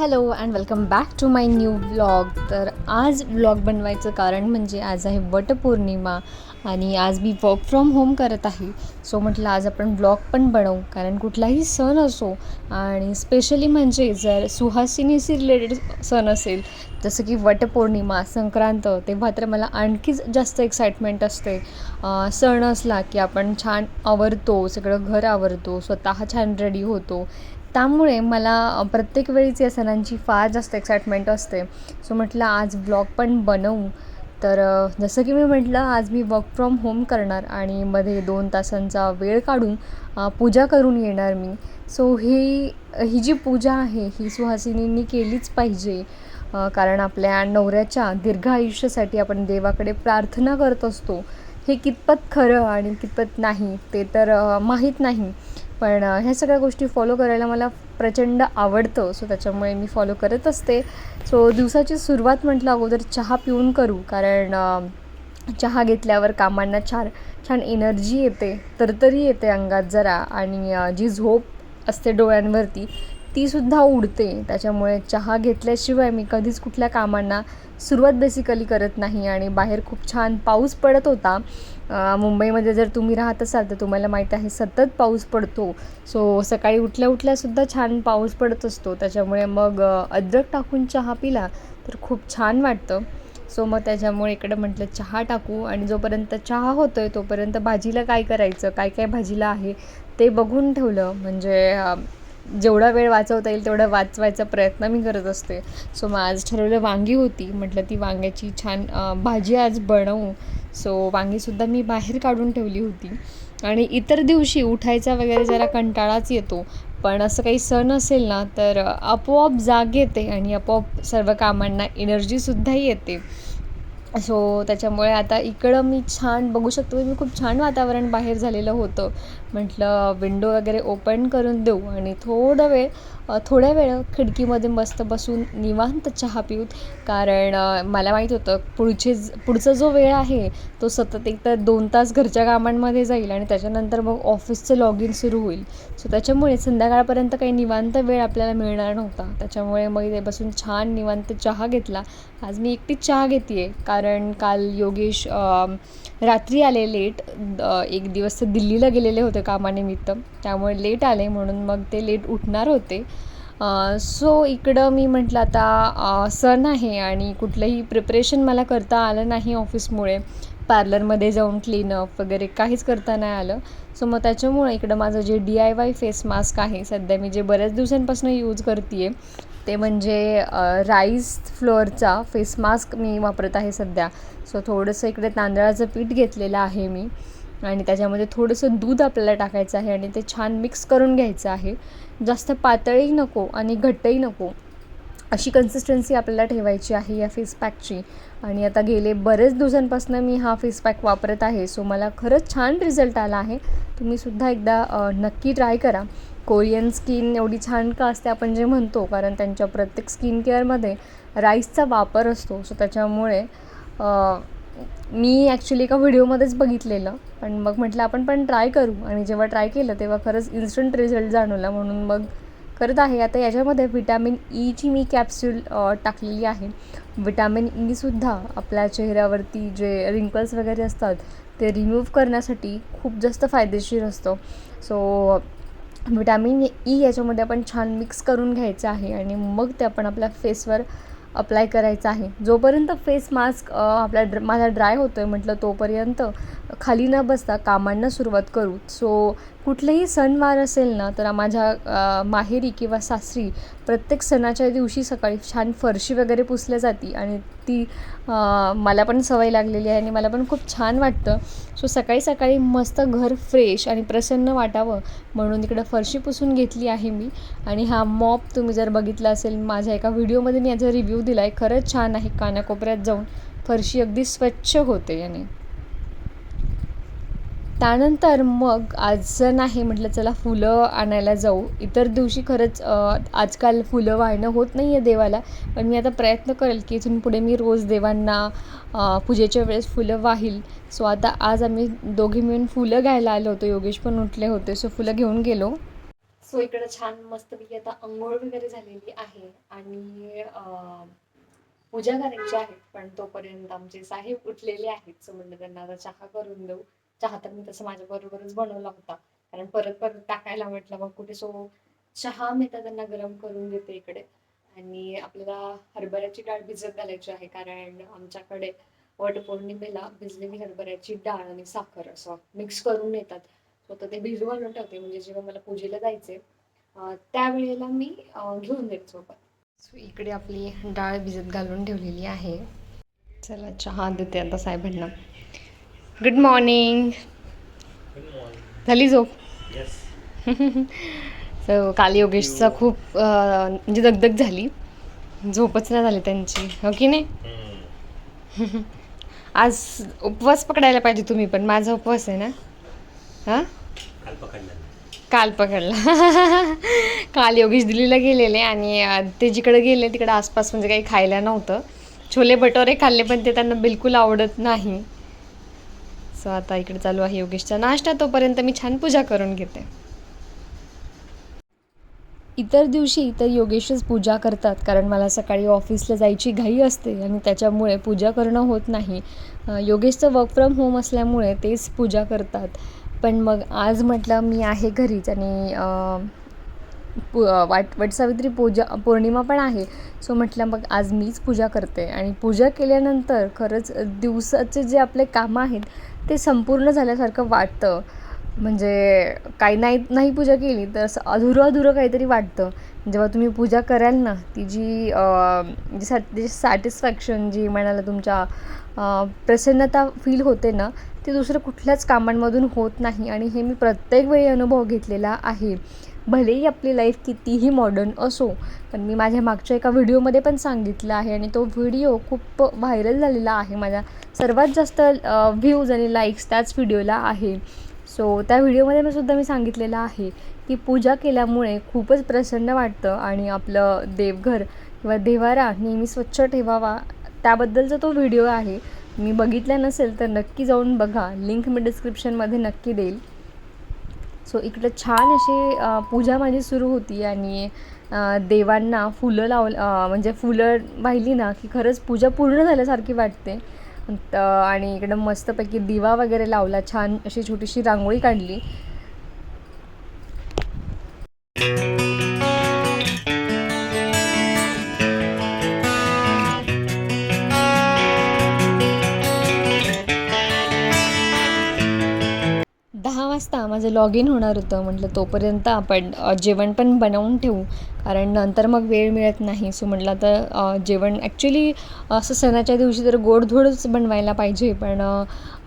Hello and welcome back to my new blog तर आज blog बनवायचं कारण म्हणजे आज आहे वटपौर्णिमा आणि आज मी वर्क फ्रॉम होम करत आहे. सो म्हटलं आज आपण ब्लॉग पण बनवू कारण कुठलाही सण असो आणि स्पेशली म्हणजे जर सुहासिनीशी रिलेटेड सण असेल जसं की वटपौर्णिमा संक्रांत तेव्हा तर मला आणखीच जास्त एक्साइटमेंट असते. सण असला की आपण छान आवरतो सगळं घर आवरतो स्वतः छान रेडी होतो. त्यामुळे मला प्रत्येक वेळीच या सणांची फार जास्त एक्साइटमेंट असते. सो म्हटलं आज ब्लॉग पण बनवू. तर जसं की मी म्हटलं आज मी वर्क फ्रॉम होम करणार आणि मध्ये दोन तासांचा वेळ काढून पूजा करून येणार मी. सो ही ही जी पूजा आहे ही सुहासिनींनी केलीच पाहिजे. कारण आपल्या नवऱ्याच्या दीर्घ आयुष्यासाठी आपण देवाकडे प्रार्थना करत असतो. हे कितपत खरं आणि कितपत नाही ते तर माहीत नाही. पण ह्या सगळ्या गोष्टी फॉलो करायला मला प्रचंड आवडतं. सो त्याच्यामुळे मी फॉलो करत असते. सो दिवसाची सुरुवात म्हटलं अगोदर चहा पिऊन करू. कारण चहा घेतल्यावर कामांना छान छान एनर्जी येते. तरतरी येते अंगात जरा. आणि जी झोप असते डोळ्यांवरती तीसुद्धा उडते. त्याच्यामुळे चहा घेतल्याशिवाय मी कधीच कुठल्या कामांना सुरुवात बेसिकली करत नाही आणि बाहेर खूप छान पाऊस पडत होता. मुंबईमध्ये जर तुम्ही राहत असाल तर तुम्हाला माहीत आहे सतत पाऊस पडतो. सो सकाळी उठल्या उठल्यासुद्धा छान पाऊस पडत असतो. त्याच्यामुळे मग अद्रक टाकून चहा पिला तर खूप छान वाटतं. सो मग त्याच्यामुळे इकडं म्हटलं चहा टाकू आणि जोपर्यंत चहा होतो आहे तोपर्यंत भाजीला काय करायचं? काय काय भाजीला आहे? ते बघून ठेवलं. म्हणजे जेवढा वेळ वाचवता येईल तेवढा वाचवायचा प्रयत्न मी करत असते. सो मग आज ठरवलं वांगी होती. म्हटलं ती वांग्याची छान भाजी आज बनवू. सो वांगीसुद्धा मी बाहेर काढून ठेवली होती. आणि इतर दिवशी उठायचा वगैरे जरा कंटाळाच येतो. पण असं काही सण असेल ना तर आपोआप जाग येते आणि आपोआप सर्व कामांना एनर्जीसुद्धा येते. सो त्याच्यामुळे आता इकडं मी छान बघू शकतो. मी खूप छान वातावरण बाहेर झालेलं होतं. म्हटलं विंडो वगैरे ओपन करून देऊ. आणि थोडं वेळ थोड्या वेळ खिडकीमध्ये मस्त बसून निवांत चहा पिऊ कारण मला माहीत होतं पुढचे पुढचा जो वेळ आहे तो सतत एक तर दोन तास घरच्या कामांमध्ये जाईल आणि त्याच्यानंतर मग ऑफिसचं लॉग इन सुरू होईल. सो त्याच्यामुळे संध्याकाळपर्यंत काही निवांत वेळ आपल्याला मिळणार नव्हता. त्याच्यामुळे मग ते बसून छान निवांत चहा घेतला. आज मी एकटीच चहा घेते आहे कारण काल योगेश रात्री आले लेट एक दिवस तर दिल्लीला गेलेले होते कामानिमित्त. त्यामुळे लेट आले म्हणून मग ते लेट उठणार होते. सो इकडं मी म्हटलं आता सण आहे आणि कुठलंही प्रिपरेशन मला करता आलं नाही ऑफिसमुळे पार्लरमध्ये जाऊन क्लीनअप वगैरे काहीच करता नाही आलं. सो मग त्याच्यामुळे इकडं माझं जे D I Y face mask आहे सध्या मी जे बऱ्याच दिवसांपासून यूज करते आहे ते म्हणजे राईस फ्लोअरचा फेस मास्क मी वापरत आहे सध्या. सो थोडंसं इकडे तांदळाचं पीठ घेतलेलं आहे मी. आणि त्याच्यामध्ये थोडंसं दूध आपल्याला टाकायचं आहे आणि ते छान मिक्स करून घ्यायचं आहे. जास्त पातळही नको आणि घट्टही नको. अशी कन्सिस्टन्सी आपल्याला ठेवायची आहे या फेस पॅकची आणि आता गेले बरेच दिवसांपासून मी हा फेस पॅक वापरत आहे. सो मला खरंच छान रिझल्ट आला आहे. तुम्हीसुद्धा एकदा नक्की ट्राय करा. कोरियन स्किन एवढी छान का असते आपण जे म्हणतो कारण त्यांच्या प्रत्येक स्किन केअरमध्ये राईसचा वापर असतो. सो त्याच्यामुळे मी ॲक्च्युली एका व्हिडिओमध्येच बघितलेलं. पण मग म्हटलं आपण पण ट्राय करू. आणि जेव्हा ट्राय केलं तेव्हा खरंच इन्स्टंट रिझल्ट जाणवला. म्हणून मग करत आहे. आता याच्यामध्ये व्हिटॅमिन ईची e मी कॅप्सूल टाकलेली आहे. व्हिटॅमिन ईसुद्धा e आपल्या चेहऱ्यावरती जे रिंकल्स वगैरे असतात ते रिमूव्ह करण्यासाठी खूप जास्त फायदेशीर असतं. सो विटॅमिन ई याच्यामध्ये आपण छान मिक्स करून घ्यायचं आहे आणि मग ते आपण आपल्या फेसवर अप्लाय करायचं आहे. जोपर्यंत फेस मास्क आपला ड्र माझा ड्राय होतो आहे म्हटलं तोपर्यंत खाली न बसता कामांना सुरुवात करू. सो कुठलेही सणवार असेल ना तर माझ्या माहेरी किंवा सासरी प्रत्येक सणाच्या दिवशी सकाळी छान फरशी वगैरे पुसल्या जाती आणि ती मला पण सवय लागलेली आहे आणि मला पण खूप छान वाटतं. सो सकाळी सकाळी मस्त घर फ्रेश आणि प्रसन्न वाटावं म्हणून इकडं फरशी पुसून घेतली आहे मी. आणि हा मॉप तुम्ही जर बघितला असेल माझ्या एका व्हिडिओमध्ये मी याचा रिव्ह्यू दिला आहे खरंच छान आहे. कानाकोपऱ्यात जाऊन फरशी अगदी स्वच्छ होते याने. त्यानंतर मग आज नाही म्हटलं चला फुलं आणायला जाऊ इतर दिवशी खरंच आजकाल फुलं वाहणं होत नाही आहे देवाला पण मी आता प्रयत्न करेल की इथून पुढे मी रोज देवांना पूजेच्या वेळेस फुलं वाहील. सो आता आज आम्ही दोघे मिळून फुलं घ्यायला आलो होतो. योगेश पण उठले होते सो फुलं घेऊन गेलो. सो इकडं छान मस्तपैकी आता अंघोळ वगैरे झालेली आहे आणि पूजा करायची आहे पण तोपर्यंत आमचे साहेब उठलेले आहेत. सो म्हणलं त्यांना आता चहा करून देऊ. चहा तर मी तसं माझ्या बरोबरच बनवला होता. कारण परत परत टाकायला म्हटलं मग कुठे सो चहा मी तर त्यांना गरम करून देते इकडे. आणि आपल्याला हरभऱ्याची डाळ भिजत घालायची आहे कारण आमच्याकडे वटपौर्णिमेला भिजलेली हरभऱ्याची डाळ आणि साखर असं मिक्स करून येतात. सो तर ते भिजवून ठेवते म्हणजे जेव्हा मला पूजेला जायचे त्यावेळेला मी घेऊन देते सोबत. सो इकडे आपली डाळ भिजत घालून ठेवलेली आहे. चला चहा देते आता साहेबांना. गुड मॉर्निंग झाली झोप? सो काल योगेशचा खूप म्हणजे दगदग झाली. झोपच नाही झाली त्यांची. हो की नाही? आज उपवास पकडायला पाहिजे तुम्ही पण. माझा उपवास आहे ना? हां? काल पकडलं. काल योगेश दिल्लीला गेलेले आणि ते जिकडे गेले तिकडे आसपास म्हणजे काही खायला नव्हतं. छोले भटोरे खाल्ले पण ते त्यांना बिलकुल आवडत नाही. सो आता इकडे चालू आहे योगेशचा नाश्ता. तोपर्यंत मी छान पूजा करून घेते. इतर दिवशी तर योगेशच पूजा करतात कारण मला सकाळी ऑफिसला जायची घाई असते आणि त्याच्यामुळे पूजा करणं होत नाही. योगेशचं वर्क फ्रॉम होम असल्यामुळे तेच पूजा करतात. पण मग आज म्हटलं मी आहे घरीच आणि पु वाट वटसावित्री पूजा पौर्णिमा पण आहे. सो म्हटलं मग आज मीच पूजा करते. आणि पूजा केल्यानंतर खरंच दिवसाचे जे आपले कामं आहेत ते संपूर्ण झाल्यासारखं वाटतं. म्हणजे काही नाही नाही पूजा केली तर असं अधुरं अधुरं काहीतरी वाटतं. जेव्हा तुम्ही पूजा कराल ना ती जी जी सॅ जी सॅटिस्फॅक्शन जी म्हणाला तुमच्या प्रसन्नता फील होते ना ती दुसरं कुठल्याच कामांमधून होत नाही. आणि हे मी प्रत्येक वेळी अनुभव घेतलेला आहे. भलेही आपली लाईफ कितीही मॉडर्न असो पण मी माझ्या मागच्या एका व्हिडिओमध्ये पण सांगितलं आहे आणि तो व्हिडिओ खूप व्हायरल झालेला आहे माझ्या सर्वात जास्त व्ह्यूज आणि लाईक्स त्याच व्हिडिओला आहे. सो त्या व्हिडिओमध्ये मी सुद्धा मी सांगितलेलं आहे की पूजा केल्यामुळे खूपच प्रसन्न वाटतं आणि आपलं देवघर किंवा देवारा नेहमी स्वच्छ ठेवावा त्याबद्दलचा तो व्हिडिओ आहे. मी बघितला नसेल तर नक्की जाऊन बघा. लिंक मी डिस्क्रिप्शनमध्ये नक्की देईल. सो इकडं छान अशी पूजा माझी सुरू होती आणि देवांना फुलं लाव म्हणजे फुलं वाहिली ना की खरंच पूजा पूर्ण झाल्यासारखी वाटते. आणि इकडं मस्तपैकी दिवा वगैरे लावला छान अशी छोटीशी रांगोळी काढली. वाजता माझं लॉग इन होणार होतं. म्हटलं तोपर्यंत आपण जेवण पण बनवून ठेवू. कारण नंतर मग वेळ मिळत नाही. सो म्हटलं तर जेवण ॲक्च्युली असं सणाच्या दिवशी तर गोडधोडच बनवायला पाहिजे. पण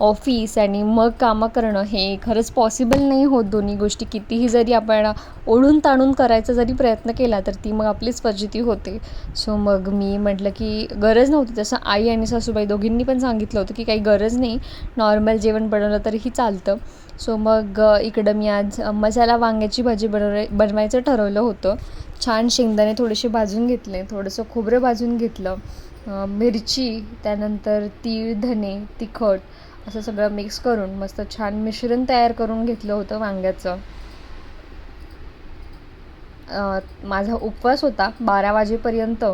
ऑफिस आणि मग कामं करणं हे खरंच पॉसिबल नाही होत दोन्ही गोष्टी. कितीही जरी आपण ओढून ताणून करायचा जरी प्रयत्न केला तर ती मग आपलीच फजिती होते. सो मग मी म्हटलं की गरज नव्हती. तसं आई आणि सासूबाई दोघींनी पण सांगितलं होतं की काही गरज नाही. नॉर्मल जेवण बनवलं तरीही चालतं. सो मग इकडं मी आज मसाला वांग्याची भाजी बनव बनवायचं ठरवलं होतं. छान शेंगदाणे थोडेसे भाजून घेतले थोडंसं खोबरं भाजून घेतलं मिरची त्यानंतर तीळ धने तिखट असं सगळं मिक्स करून मस्त छान मिश्रण तयार करून घेतलं होतं वांग्याचं. माझा उपवास होता बारा वाजेपर्यंत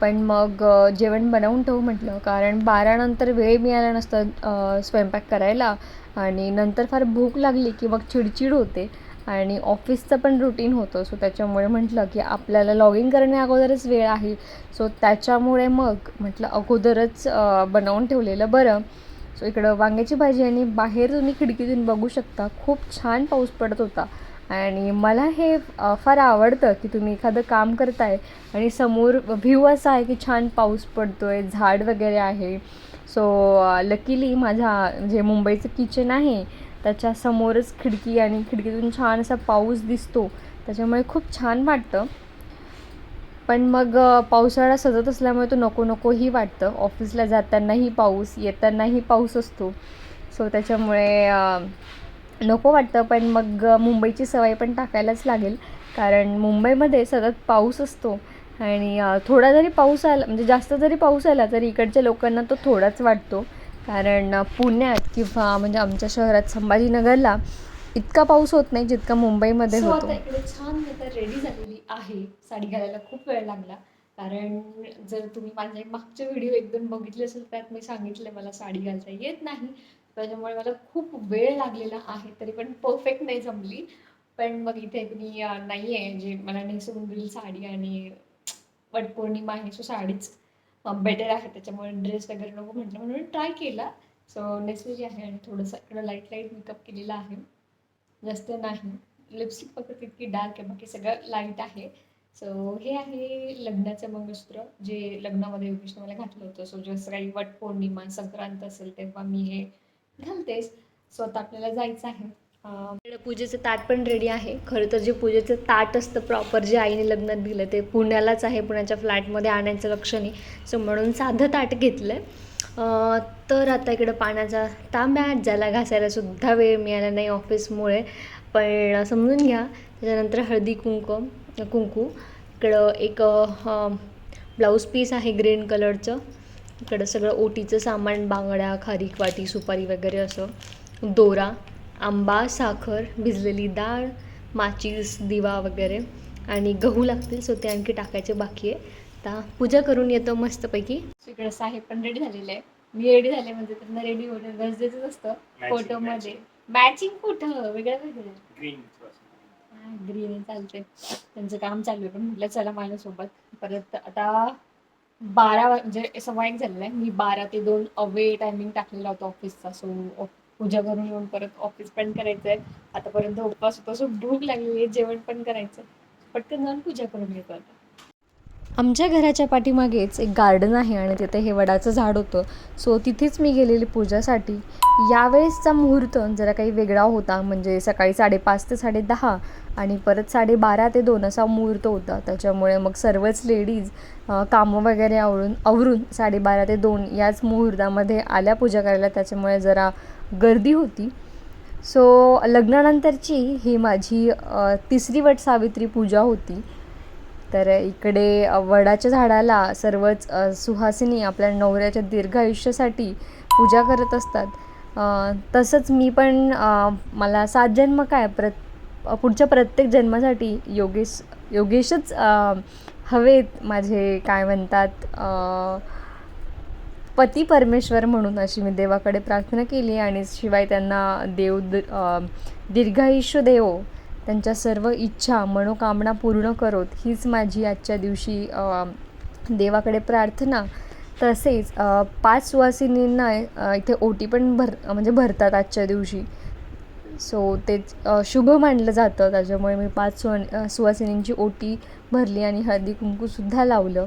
पण मग जेवण बनवून ठेवू म्हटलं कारण बारानंतर वेळ मिळाला नसतं स्वयंपाक करायला आणि नंतर फार भूक लागली की मग चिडचिड होते. आणि ऑफिसचं पण रुटीन होतं. सो त्याच्यामुळे म्हटलं की आपल्याला लॉग इन करण्या अगोदरच वेळ आहे. सो त्याच्यामुळे मग म्हटलं अगोदरच बनवून ठेवलेलं बरं. सो इकडं वांग्याची भाजी आणि बाहेर तुम्ही खिडकीतून बघू शकता. खूप छान पाऊस पडत होता. आणि मला हे फार आवडतं की तुम्ही एखादं काम करताय आणि समोर व्ह्यू असा आहे की छान पाऊस पडतो आहे झाड वगैरे आहे. सो लकीली माझा जे मुंबईचं किचन आहे. त्याच्या समोरच खिडकी आणि खिडकीतून छान असा पाऊस दिसतो. त्याच्यामुळे खूप छान वाटतं. पण मग पावसाळा सजत असल्यामुळे तो नको नकोही वाटतं. ऑफिसला जातानाही पाऊस येतानाही पाऊस असतो. सो त्याच्यामुळे नको वाटतं. पण मग मुंबईची सवय पण टाकायलाच लागेल. कारण मुंबईमध्ये सतत पाऊस असतो. आणि थोडा जरी पाऊस आला म्हणजे जास्त जरी पाऊस आला तरी इकडच्या लोकांना तो थोडाच वाटतो. कारण पुण्यात किंवा म्हणजे आमच्या शहरात संभाजीनगरला इतका पाऊस होत नाही जितका मुंबईमध्ये So, होतो. आता इकडे छान मी आता रेडी झालेली आहे. साडी घालायला खूप वेळ लागला. कारण जर तुम्ही माझे मागचे व्हिडिओ एकदम बघितले असेल त्यात मी सांगितले मला साडी घालता येत नाही. त्याच्यामुळे मला खूप वेळ लागलेला आहे तरी पण परफेक्ट नाही जमली. पण मग इथे मी अं, नाही आहे जे मला नेसून देईल साडी आणि वटपौर्णिमा आहे सो साडीच बेटर आहे. त्याच्यामुळे ड्रेस वगैरे नको म्हटलं. म्हणून ट्राय केला. सो नेसेसरी आहे आणि थोडंसं इकडं लाइट लाइट मेकअप केलेला आहे. जास्त नाही. लिपस्टिक फक्त तितकी डार्क आहे. बाकी सगळं लाइट आहे. सो हे आहे लग्नाचं मंगळसूत्र जे लग्नामध्ये योगेशने मला घातलं होतं. सो जसं काही वटपौर्णिमा संक्रांत असेल तेव्हा मी हे घालतेच. सो आता आपल्याला जायचं आहे. पूजेचं ताट पण रेडी आहे. खरं तर जे पूजेचं ताट असतं प्रॉपर जे आईने लग्नात दिलं ते पुण्यालाच आहे पुण्याच्या फ्लॅटमध्ये आणायचं लक्ष नाही. सो म्हणून साधं ताट घेतलं आहे तर आता इकडं पाण्याचा तांब्या ज्याला घासायला सुद्धा वेळ मिळाला नाही ऑफिसमुळे. पण समजून घ्या. त्याच्यानंतर हळदी कुंकू कुंकू. इकडं एक ब्लाऊज पीस आहे ग्रीन कलरचं इकडं सगळं ओटीचं सामान बांगड्या खारीक वाटी सुपारी वगैरे असं. दोरा. आंबा साखर भिजलेली डाळ माचीस दिवा वगैरे आणि गहू लागतील सो ते आणखी टाकायचे बाकी आहे. आता पूजा करून येतो मस्तपैकी. इकडे साहेब पण रेडी झालेले आहे मी रेडी झाले म्हणजे त्यांना रेडी होणं गरजेचंच असतं. फोटो मध्ये. मॅचिंग कुठं? वेगळं वेगळं ग्रीन चालते त्यांचं काम चालू आहे. पण म्हटलं चला माझ्यासोबत. परत आता बारा म्हणजे सव्वा एक झालेला आहे. मी बारा ते दोन अवे टायमिंग टाकलेला होता ऑफिसचा सो पूजा करून येऊन परत ऑफिस पण करायचं आहे आतापर्यंत उपवास होता भूक लागलेली आहे जेवण पण करायचं आहे पटकन जाऊन पूजा करून घेतो आता. आमच्या घराच्या पाठीमागेच एक गार्डन आहे आणि तिथे हे वडाचं झाड होतं. सो तिथेच मी गेलेली पूजासाठी. यावेळेसचा मुहूर्त जरा काही वेगळा होता. म्हणजे सकाळी साडेपाच ते साडेदहा आणि परत साडेबारा ते दोन असा मुहूर्त होता. त्याच्यामुळे मग सर्वच लेडीज कामं वगैरे आवरून आवरून साडेबारा ते दोन याच मुहूर्तामध्ये आल्या पूजा करायला. त्याच्यामुळे जरा गर्दी होती. सो लग्नानंतरची ही माझी तिसरी वट सावित्री पूजा होती. तर इकडे वडाच्या झाडाला सर्वच सुहासिनी आपल्या नवऱ्याच्या दीर्घ आयुष्यासाठी पूजा करत असतात. तसंच मी पण मला सात जन्म काय प्रत पुढच्या प्रत्येक जन्मासाठी योगेश योगेशच हवेत माझे काय म्हणतात पती परमेश्वर म्हणून अशी मी देवाकडे प्रार्थना केली आणि शिवाय त्यांना देव द दीर्घायुष्य देवो त्यांच्या सर्व इच्छा मनोकामना पूर्ण करोत हीच माझी आजच्या दिवशी देवाकडे प्रार्थना. तसेच पाच सुवासिनींना इथे ओटी पण भर म्हणजे भरतात आजच्या दिवशी. सो तेच शुभ मानलं जातं. त्याच्यामुळे मी पाच सुवा सुवासिनींची ओटी भरली आणि हळदी कुंकूसुद्धा लावलं.